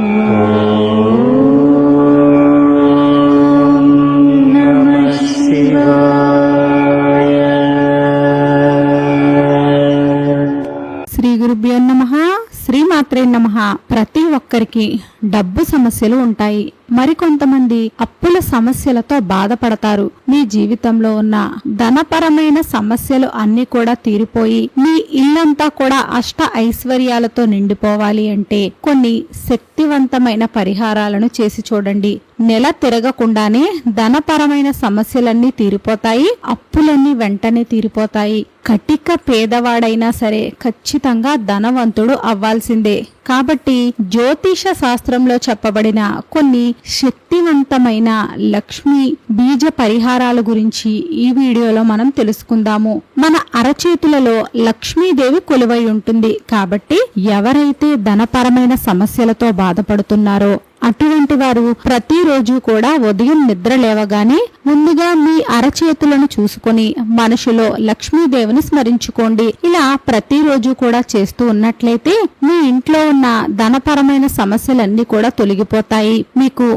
నమః శ్రీ గురుభ్యో నమ శ్రీమాత్రే నమ. ప్రతి ఒక్కరికి డబ్బు సమస్యలు ఉంటాయి. మరికొంతమంది అప్పుల సమస్యలతో బాధపడతారు. మీ జీవితంలో ఉన్న ధనపరమైన సమస్యలు అన్ని కూడా తీరిపోయి మీ ఇల్లంతా కూడా అష్ట ఐశ్వర్యాలతో నిండిపోవాలి అంటే కొన్ని శక్తివంతమైన పరిహారాలను చేసి చూడండి. నెల తిరగకుండానే ధనపరమైన సమస్యలన్నీ తీరిపోతాయి అప్పులన్నీ వెంటనే తీరిపోతాయి. కటిక పేదవాడైనా సరే ఖచ్చితంగా ధనవంతుడు అవ్వాల్సిందే. కాబట్టి జ్యోతిష శాస్త్రంలో చెప్పబడిన కొన్ని శక్తివంతమైన లక్ష్మి బీజ పరిహారాల గురించి ఈ వీడియోలో మనం తెలుసుకుందాము. మన అరచేతులలో లక్ష్మీదేవి కొలువై ఉంటుంది. కాబట్టి ఎవరైతే ధనపరమైన సమస్యలతో బాధపడుతున్నారో అటువంటి వారు ప్రతిరోజు కూడా ఉదయం నిద్ర లేవగానే ముందుగా మీ అరచేతులను చూసుకొని మనసులో లక్ష్మీదేవిని స్మరించుకోండి. ఇలా ప్రతిరోజు కూడా చేస్తూ ఉన్నట్లయితే మీ ఇంట్లో ఉన్న ధనపరమైన సమస్యలన్నీ కూడా తొలగిపోతాయి. మీకు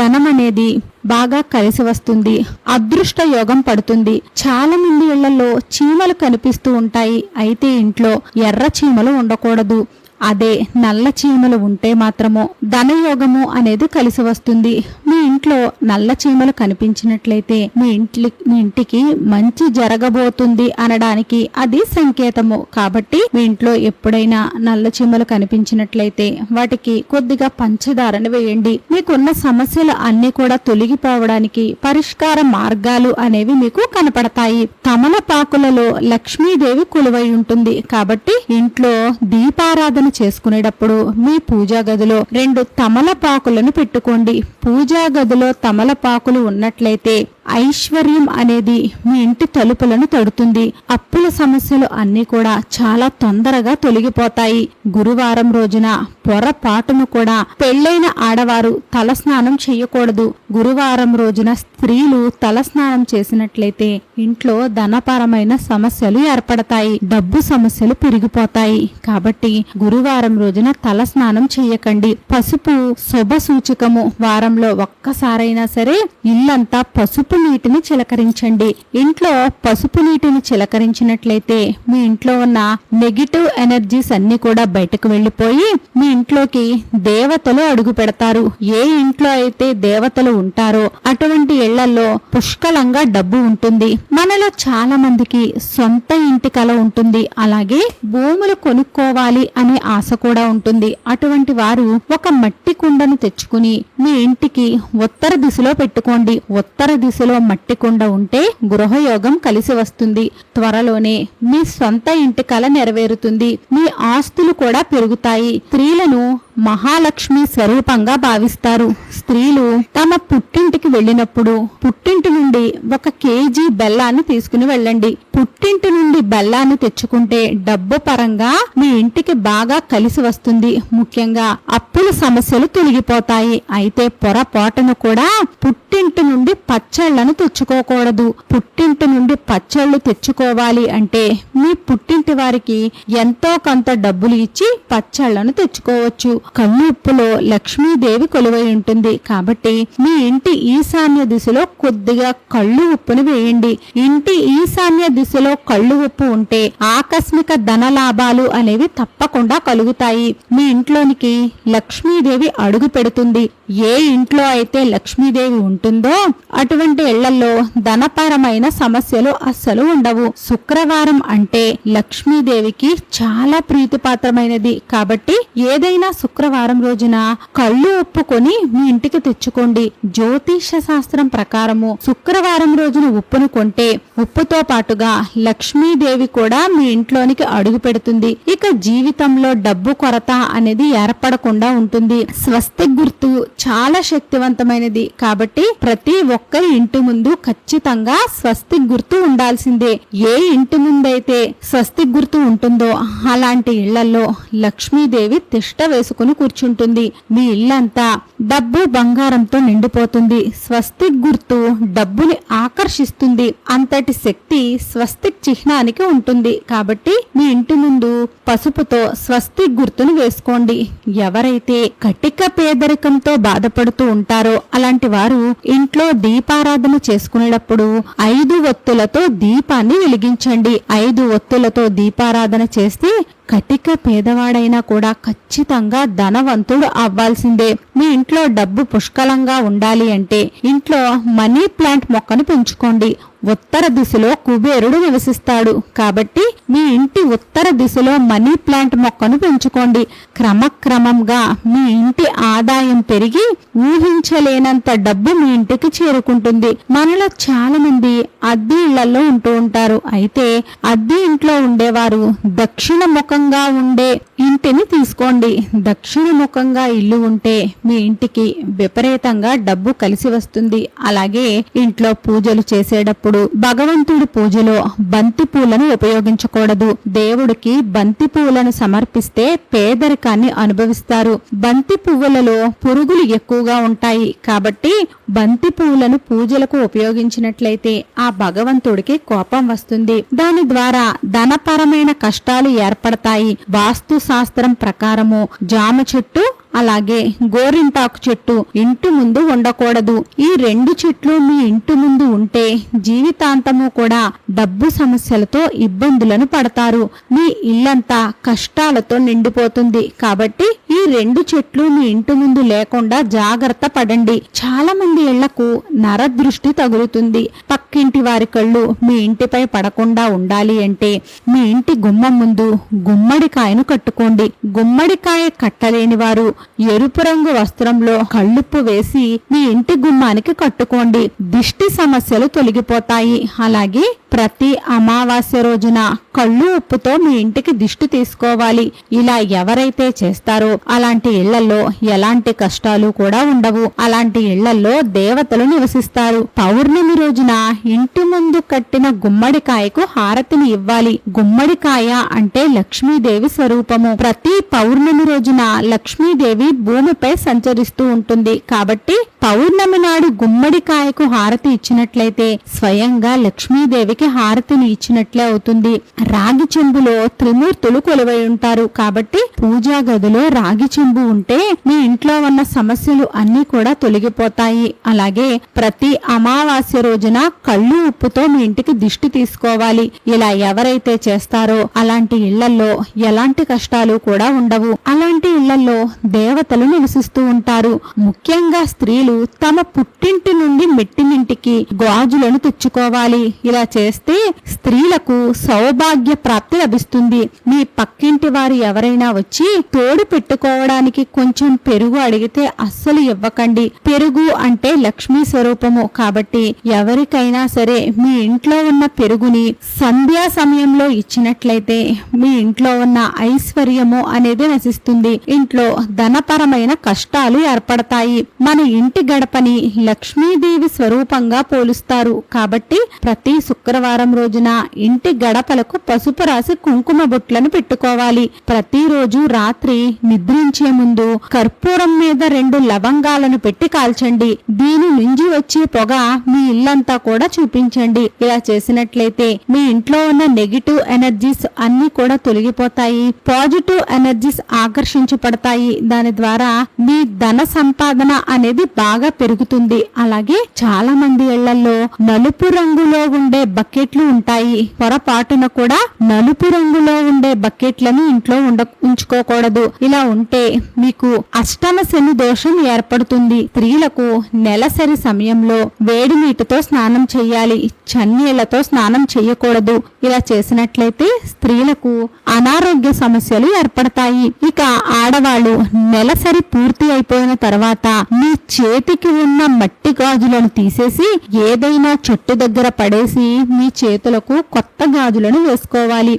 ధనం అనేది బాగా కలిసి వస్తుంది. అదృష్ట యోగం పడుతుంది. చాలా మంది ఇళ్ళలో చీమలు కనిపిస్తూ ఉంటాయి. అయితే ఇంట్లో ఎర్ర చీమలు ఉండకూడదు. అదే నల్ల చీమలు ఉంటే మాత్రము ధనయోగము అనేది కలిసి వస్తుంది. మీ ఇంట్లో నల్ల చీమలు కనిపించినట్లయితే మీ ఇంటి మీ ఇంటికి మంచి జరగబోతుంది అనడానికి అది సంకేతము. కాబట్టి మీ ఇంట్లో ఎప్పుడైనా నల్ల చీమలు కనిపించినట్లయితే వాటికి కొద్దిగా పంచదారను వేయండి. మీకున్న సమస్యలు అన్ని కూడా తొలగిపోవడానికి పరిష్కార మార్గాలు అనేవి మీకు కనపడతాయి. తమలపాకులలో లక్ష్మీదేవి కొలువై ఉంటుంది. కాబట్టి ఇంట్లో దీపారాధన చేసుకునేటప్పుడు మీ పూజా గదిలో రెండు తమలపాకులను పెట్టుకోండి. పూజా గదిలో తమలపాకులు ఉన్నట్లయితే ఐశ్వర్యం అనేది మీ ఇంటి తలుపులను తడుతుంది. అప్పుల సమస్యలు అన్నీ కూడా చాలా తొందరగా తొలగిపోతాయి. గురువారం రోజున పొరపాటును కూడా పెళ్ళైన ఆడవారు తలస్నానం చేయకూడదు. గురువారం రోజున స్త్రీలు తలస్నానం చేసినట్లయితే ఇంట్లో ధనపరమైన సమస్యలు ఏర్పడతాయి. డబ్బు సమస్యలు పెరిగిపోతాయి. కాబట్టి గురువారం రోజున తలస్నానం చేయకండి. పసుపు శుభ సూచకము. వారంలో ఒక్కసారైనా సరే ఇల్లంతా పసుపు నీటిని చిలకరించండి. ఇంట్లో పసుపు నీటిని చిలకరించినట్లయితే మీ ఇంట్లో ఉన్న నెగిటివ్ ఎనర్జీస్ అన్ని కూడా బయటకు వెళ్ళిపోయి మీ ఇంట్లోకి దేవతలు అడుగు పెడతారు. ఏ ఇంట్లో అయితే దేవతలు ఉంటారో అటువంటి ఇళ్ళలో పుష్కలంగా డబ్బు ఉంటుంది. మనలో చాలా మందికి సొంత ఇంటి కల ఉంటుంది. అలాగే భూములు కొనుక్కోవాలి అనే ఆశ కూడా ఉంటుంది. అటువంటి వారు ఒక మట్టి కుండను తెచ్చుకుని మీ ఇంటికి ఉత్తర దిశలో పెట్టుకోండి. ఉత్తర దిశ దిశలో మట్టి కుండ ఉంటే గృహయోగం కలిసి వస్తుంది. త్వరలోనే మీ సొంత ఇంటి కల నెరవేరుతుంది. మీ ఆస్తులు కూడా పెరుగుతాయి. స్త్రీలను మహాలక్ష్మి స్వరూపంగా భావిస్తారు. స్త్రీలు తమ పుట్టింటికి వెళ్ళినప్పుడు పుట్టింటి నుండి ఒక కేజీ బెల్లాన్ని తీసుకుని వెళ్ళండి. పుట్టింటి నుండి బెల్లాన్ని తెచ్చుకుంటే డబ్బు పరంగా మీ ఇంటికి బాగా కలిసి వస్తుంది. ముఖ్యంగా అప్పుల సమస్యలు తొలగిపోతాయి. అయితే పొరపాటును కూడా పుట్టింటి నుండి పచ్చళ్ళను తెచ్చుకోకూడదు. పుట్టింటి నుండి పచ్చళ్ళు తెచ్చుకోవాలి అంటే మీ పుట్టింటి వారికి ఎంతో కొంత డబ్బులు ఇచ్చి పచ్చళ్ళను తెచ్చుకోవచ్చు. కన్ను ఉప్పులో లక్ష్మీదేవి కొలువై ఉంటుంది. కాబట్టి మీ ఇంటి ఈశాన్య దిశలో కొద్దిగా కళ్ళు ఉప్పును వేయండి. ఇంటి ఈశాన్య దిశలో కళ్ళు ఉప్పు ఉంటే ఆకస్మిక ధన లాభాలు అనేవి తప్పకుండా కలుగుతాయి. మీ ఇంట్లోనికి లక్ష్మీదేవి అడుగు పెడుతుంది. ఏ ఇంట్లో అయితే లక్ష్మీదేవి ఉంటుందో అటువంటి ఇళ్ళలో ధనపరమైన సమస్యలు అస్సలు ఉండవు. శుక్రవారం అంటే లక్ష్మీదేవికి చాలా ప్రీతిపాత్రమైనది. కాబట్టి ఏదైనా శుక్రవారం రోజున కళ్ళు ఉప్పుకొని మీ ఇంటికి తెచ్చుకోండి. జ్యోతిష శాస్త్రం ప్రకారము శుక్రవారం రోజున ఉప్పును కొంటే ఉప్పుతో పాటుగా లక్ష్మీదేవి కూడా మీ ఇంట్లోనికి అడుగు పెడుతుంది. ఇక జీవితంలో డబ్బు కొరత అనేది ఏర్పడకుండా ఉంటుంది. స్వస్తి గుర్తు చాలా శక్తివంతమైనది. కాబట్టి ప్రతి ఒక్కరి ఇంటి ముందు ఖచ్చితంగా స్వస్తి గుర్తు ఉండాల్సిందే. ఏ ఇంటి ముందైతే స్వస్తి గుర్తు ఉంటుందో అలాంటి ఇళ్ళలో లక్ష్మీదేవి తిష్ట వేసుకుని పట్టుకుని కూర్చుంటుంది. మీ ఇల్లంతా డబ్బు బంగారంతో నిండిపోతుంది. స్వస్తిక్ గుర్తు డబ్బుని ఆకర్షిస్తుంది. అంతటి శక్తి స్వస్తిక్ చిహ్నానికి ఉంటుంది. కాబట్టి మీ ఇంటి ముందు పసుపుతో స్వస్తిక్ గుర్తును వేసుకోండి. ఎవరైతే కటిక పేదరికంతో బాధపడుతూ ఉంటారో అలాంటి వారు ఇంట్లో దీపారాధన చేసుకునేటప్పుడు ఐదు ఒత్తులతో దీపాన్ని వెలిగించండి. ఐదు ఒత్తులతో దీపారాధన చేస్తే కటిక పేదవాడైనా కూడా ఖచ్చితంగా ధనవంతుడు అవ్వాల్సిందే. మీ ఇంట్లో డబ్బు పుష్కలంగా ఉండాలి అంటే ఇంట్లో మనీ ప్లాంట్ మొక్కను పెంచుకోండి. ఉత్తర దిశలో కుబేరుడు నివసిస్తాడు. కాబట్టి మీ ఇంటి ఉత్తర దిశలో మనీ ప్లాంట్ మొక్కను పెంచుకోండి. క్రమక్రమంగా మీ ఇంటి ఆదాయం పెరిగి ఊహించలేనంత డబ్బు మీ ఇంటికి చేరుకుంటుంది. మనలో చాలా మంది అద్దె ఇళ్ళలో ఉంటూ ఉంటారు. అయితే అద్దె ఇంట్లో ఉండేవారు దక్షిణ ముఖంగా ఉండే ఇంటిని తీసుకోండి. దక్షిణ ముఖంగా ఇల్లు ఉంటే మీ ఇంటికి విపరీతంగా డబ్బు కలిసి వస్తుంది. అలాగే ఇంట్లో పూజలు చేసేటప్పుడు భగవంతుడి పూజలో బంతి పూలను ఉపయోగించకూడదు. దేవుడికి బంతి పువ్వులను సమర్పిస్తే పేదరికాన్ని అనుభవిస్తారు. బంతి పువ్వులలో పురుగులు ఎక్కువగా ఉంటాయి. కాబట్టి బంతి పువ్వులను పూజలకు ఉపయోగించినట్లయితే ఆ భగవంతుడికి కోపం వస్తుంది. దాని ద్వారా ధనపరమైన కష్టాలు ఏర్పడతాయి. వాస్తు శాస్త్రం ప్రకారము జామ చెట్టు అలాగే గోరింటాకు చెట్టు ఇంటి ముందు ఉండకూడదు. ఈ రెండు చెట్లు మీ ఇంటి ముందు ఉంటే జీవితాంతము కూడా డబ్బు సమస్యలతో ఇబ్బందులను పడతారు. మీ ఇల్లంతా కష్టాలతో నిండిపోతుంది. కాబట్టి ఈ రెండు చెట్లు మీ ఇంటి ముందు లేకుండా జాగ్రత్త పడండి. చాలా మంది ఇళ్ళకు నరదృష్టి తగులుతుంది. పక్కింటి వారి కళ్ళు మీ ఇంటిపై పడకుండా ఉండాలి అంటే మీ ఇంటి గుమ్మం ముందు గుమ్మడికాయను కట్టుకోండి. గుమ్మడికాయ కట్టలేని వారు ఎరుపు రంగు వస్త్రంలో కళ్ళుప్పు వేసి మీ ఇంటి గుమ్మానికి కట్టుకోండి. దిష్టి సమస్యలు తొలగిపోతాయి. అలాగే ప్రతి అమావాస్య రోజున కళ్ళు ఉప్పుతో మీ ఇంటికి దిష్టి తీసుకోవాలి. ఇలా ఎవరైతే చేస్తారో అలాంటి ఇళ్ళలో ఎలాంటి కష్టాలు కూడా ఉండవు. అలాంటి ఇళ్ళలో దేవతలు నివసిస్తారు. పౌర్ణమి రోజున ఇంటి ముందు కట్టిన గుమ్మడికాయకు హారతిని ఇవ్వాలి. గుమ్మడికాయ అంటే లక్ష్మీదేవి స్వరూపము. ప్రతి పౌర్ణమి రోజున లక్ష్మీదేవి భూమిపై సంచరిస్తూ ఉంటుంది. కాబట్టి పౌర్ణమి నాడు గుమ్మడికాయకు హారతి ఇచ్చినట్లయితే స్వయంగా లక్ష్మీదేవికి హారతిని ఇచ్చినట్లే అవుతుంది. రాగి చెంబులో త్రిమూర్తులు కొలువై ఉంటారు. కాబట్టి పూజా గదిలో రాగి చెంబు ఉంటే మీ ఇంట్లో ఉన్న సమస్యలు అన్ని కూడా తొలగిపోతాయి. అలాగే ప్రతి అమావాస్య రోజున కళ్ళు ఉప్పుతో మీ ఇంటికి దిష్టి తీసుకోవాలి. ఇలా ఎవరైతే చేస్తారో అలాంటి ఇళ్ళలో ఎలాంటి కష్టాలు కూడా ఉండవు. అలాంటి ఇళ్ళలో దేవతలు నివసిస్తూ ఉంటారు. ముఖ్యంగా స్త్రీలు తమ పుట్టింటి నుండి మెట్టినింటికి గాజులను తెచ్చుకోవాలి. ఇలా చేస్తే స్త్రీలకు సౌభాగ్య ప్రాప్తి లభిస్తుంది. మీ పక్కింటి వారు ఎవరైనా వచ్చి తోడు పెట్టుకోవడానికి కొంచెం పెరుగు అడిగితే అస్సలు ఇవ్వకండి. పెరుగు అంటే లక్ష్మీ స్వరూపము. కాబట్టి ఎవరికైనా సరే మీ ఇంట్లో ఉన్న పెరుగుని సంధ్యా సమయంలో ఇచ్చినట్లయితే మీ ఇంట్లో ఉన్న ఐశ్వర్యము అనేది నశిస్తుంది. ఇంట్లో ధనపరమైన కష్టాలు ఏర్పడతాయి. మన ఇంటి గడపని లక్ష్మీదేవి స్వరూపంగా పోలుస్తారు. కాబట్టి ప్రతి శుక్రవారం రోజున ఇంటి గడపలకు పసుపు రాసి కుంకుమ బొట్లను పెట్టుకోవాలి. ప్రతిరోజు రాత్రి నిద్రించే ముందు కర్పూరం మీద రెండు లవంగాలను పెట్టి కాల్చండి. దీని నుంచి వచ్చే పొగ మీ ఇల్లంతా కూడా చూపించండి. ఇలా చేసినట్లయితే మీ ఇంట్లో ఉన్న నెగిటివ్ ఎనర్జీస్ అన్ని కూడా తొలగిపోతాయి. పాజిటివ్ ఎనర్జీస్ ఆకర్షించబడతాయి. దాని ద్వారా మీ ధన సంపాదన అనేది బాగా పెరుగుతుంది. అలాగే చాలా మంది ఇళ్ళలో నలుపు రంగులో ఉండే బకెట్లు ఉంటాయి. పొరపాటున కూడా నలుపు రంగులో ఉండే బకెట్లను ఇంట్లో ఉండ ఉంచుకోకూడదు. ఇలా ఉంటే మీకు అష్టమ శని దోషం ఏర్పడుతుంది. స్త్రీలకు నెలసరి సమయంలో వేడి నీటితో స్నానం చేయాలి. చన్నీళ్ళతో స్నానం చేయకూడదు. ఇలా చేసినట్లయితే స్త్రీలకు అనారోగ్య సమస్యలు ఏర్పడతాయి. ఇక ఆడవాళ్ళు నెలసరి పూర్తి అయిపోయిన తర్వాత మీ చేతికి ఉన్న మట్టి గాజులను తీసేసి ఏదైనా చెట్టు దగ్గర పడేసి మీ చేతులకు కొత్త గాజులను వేసుకోవాలి.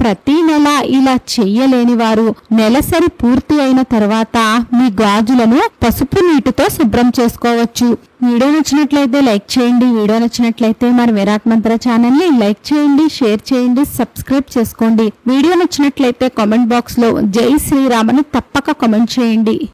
ప్రతి నెల ఇలా చెయ్యలేని వారు నెలసరి పూర్తి అయిన తర్వాత మీ గాజులను పసుపు నీటితో శుభ్రం చేసుకోవచ్చు. వీడియో నచ్చినట్లయితే లైక్ చేయండి. వీడియో నచ్చినట్లయితే మన విరాట్ మంత్ర ఛానల్ని లైక్ చేయండి షేర్ చేయండి సబ్స్క్రైబ్ చేసుకోండి. వీడియో నచ్చినట్లయితే కామెంట్ బాక్స్లో జై శ్రీరామని తప్పక కామెంట్ చేయండి.